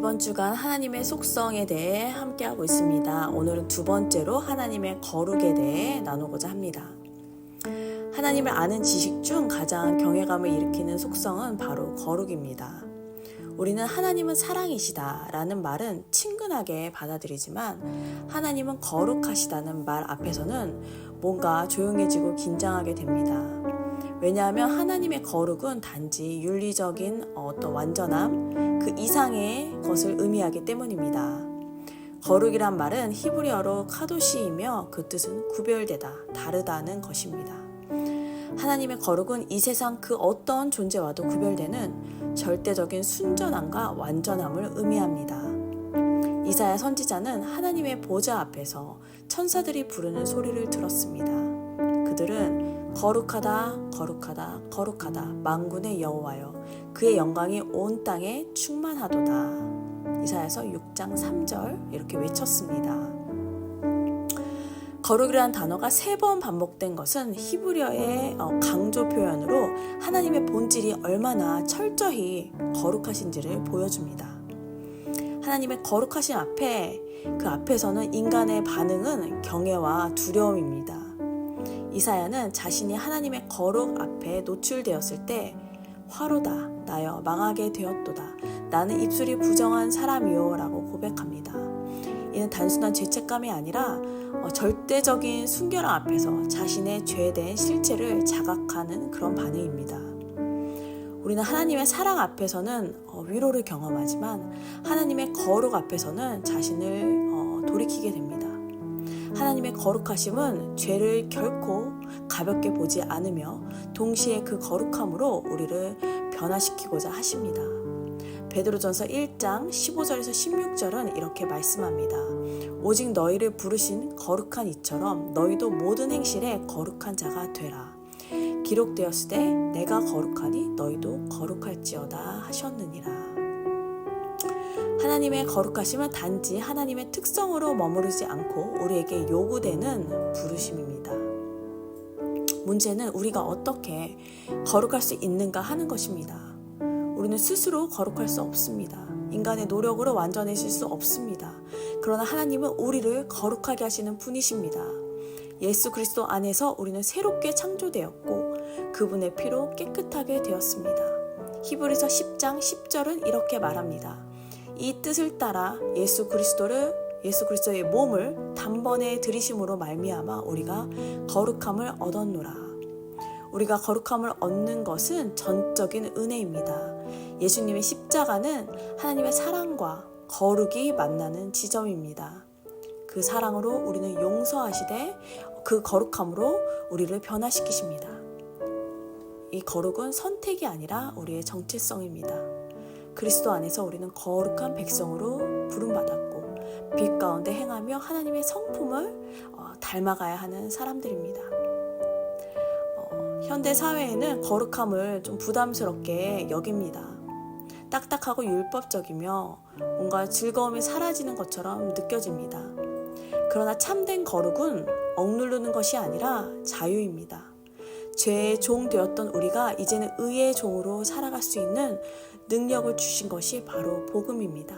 이번 주간 하나님의 속성에 대해 함께하고 있습니다. 오늘은 두 번째로 하나님의 거룩에 대해 나누고자 합니다. 하나님을 아는 지식 중 가장 경외감을 일으키는 속성은 바로 거룩입니다. 우리는 하나님은 사랑이시다 라는 말은 친근하게 받아들이지만 하나님은 거룩하시다는 말 앞에서는 뭔가 조용해지고 긴장하게 됩니다. 왜냐하면 하나님의 거룩은 단지 윤리적인 어떤 완전함, 그 이상의 것을 의미하기 때문입니다. 거룩이란 말은 히브리어로 카도시이며 그 뜻은 구별되다, 다르다는 것입니다. 하나님의 거룩은 이 세상 그 어떤 존재와도 구별되는 절대적인 순전함과 완전함을 의미합니다. 이사야 선지자는 하나님의 보좌 앞에서 천사들이 부르는 소리를 들었습니다. 그들은 거룩하다, 거룩하다, 거룩하다, 만군의 여호와여, 그의 영광이 온 땅에 충만하도다. 이사야서 6장 3절 이렇게 외쳤습니다. 거룩이라는 단어가 세 번 반복된 것은 히브리어의 어, 강조 표현으로 하나님의 본질이 얼마나 철저히 거룩하신지를 보여줍니다. 하나님의 거룩하신 앞에 그 앞에서는 인간의 반응은 경외와 두려움입니다. 이사야는 자신이 하나님의 거룩 앞에 노출되었을 때 화로다 나여 망하게 되었도다 나는 입술이 부정한 사람이요라고 고백합니다. 이는 단순한 죄책감이 아니라 어, 절대적인 순결함 앞에서 자신의 죄된 실체를 자각하는 그런 반응입니다. 우리는 하나님의 사랑 앞에서는 어, 위로를 경험하지만 하나님의 거룩 앞에서는 자신을 어, 돌이키게 됩니다. 하나님의 거룩하심은 죄를 결코 가볍게 보지 않으며 동시에 그 거룩함으로 우리를 변화시키고자 하십니다. 베드로전서 1장 15절에서 16절은 이렇게 말씀합니다. 오직 너희를 부르신 거룩한 이처럼 너희도 모든 행실에 거룩한 자가 되라. 기록되었으되 내가 거룩하니 너희도 거룩할지어다 하셨느니라. 하나님의 거룩하심은 단지 하나님의 특성으로 머무르지 않고 우리에게 요구되는 부르심입니다. 문제는 우리가 어떻게 거룩할 수 있는가 하는 것입니다. 우리는 스스로 거룩할 수 없습니다. 인간의 노력으로 완전해질 수 없습니다. 그러나 하나님은 우리를 거룩하게 하시는 분이십니다. 예수 그리스도 안에서 우리는 새롭게 창조되었고 그분의 피로 깨끗하게 되었습니다. 히브리서 10장 10절은 이렇게 말합니다. 이 뜻을 따라 예수 그리스도를 예수 그리스도의 몸을 단번에 들이심으로 말미암아 우리가 거룩함을 얻었노라. 우리가 거룩함을 얻는 것은 전적인 은혜입니다. 예수님의 십자가는 하나님의 사랑과 거룩이 만나는 지점입니다. 그 사랑으로 우리는 용서하시되 그 거룩함으로 우리를 변화시키십니다. 이 거룩은 선택이 아니라 우리의 정체성입니다. 그리스도 안에서 우리는 거룩한 백성으로 부름받았고 빛 가운데 행하며 하나님의 성품을 어, 닮아가야 하는 사람들입니다. 어, 현대 사회에는 거룩함을 좀 부담스럽게 여깁니다. 딱딱하고 율법적이며 뭔가 즐거움이 사라지는 것처럼 느껴집니다. 그러나 참된 거룩은 억누르는 것이 아니라 자유입니다. 죄의 종 되었던 우리가 이제는 의의 종으로 살아갈 수 있는 능력을 주신 것이 바로 복음입니다.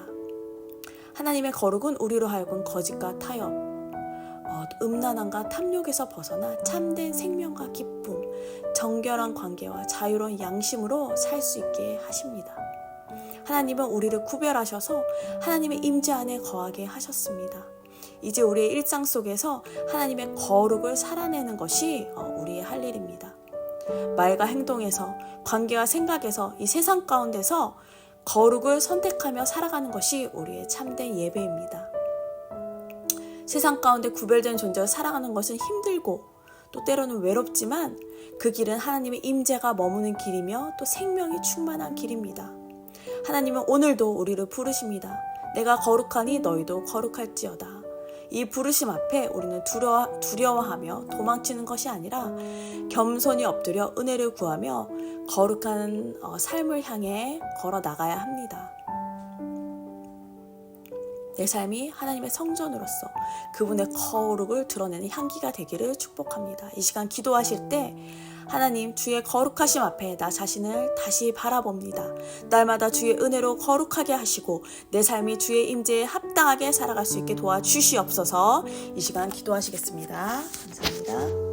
하나님의 거룩은 우리로 하여금 거짓과 타협, 어, 음란함과 탐욕에서 벗어나 참된 생명과 기쁨, 정결한 관계와 자유로운 양심으로 살 수 있게 하십니다. 하나님은 우리를 구별하셔서 하나님의 임재 안에 거하게 하셨습니다. 이제 우리의 일상 속에서 하나님의 거룩을 살아내는 것이 어, 우리의 할 일입니다. 말과 행동에서 관계와 생각에서 이 세상 가운데서 거룩을 선택하며 살아가는 것이 우리의 참된 예배입니다. 세상 가운데 구별된 존재로 살아가는 것은 힘들고 또 때로는 외롭지만 그 길은 하나님의 임재가 머무는 길이며 또 생명이 충만한 길입니다. 하나님은 오늘도 우리를 부르십니다. 내가 거룩하니 너희도 거룩할지어다. 이 부르심 앞에 우리는 두려워, 두려워하며 도망치는 것이 아니라 겸손히 엎드려 은혜를 구하며 거룩한 어, 삶을 향해 걸어 나가야 합니다. 내 삶이 하나님의 성전으로서 그분의 거룩을 드러내는 향기가 되기를 축복합니다. 이 시간 기도하실 때 하나님 주의 거룩하심 앞에 나 자신을 다시 바라봅니다. 날마다 주의 은혜로 거룩하게 하시고 내 삶이 주의 임재에 합당하게 살아갈 수 있게 도와주시옵소서. 이 시간 기도하시겠습니다. 감사합니다.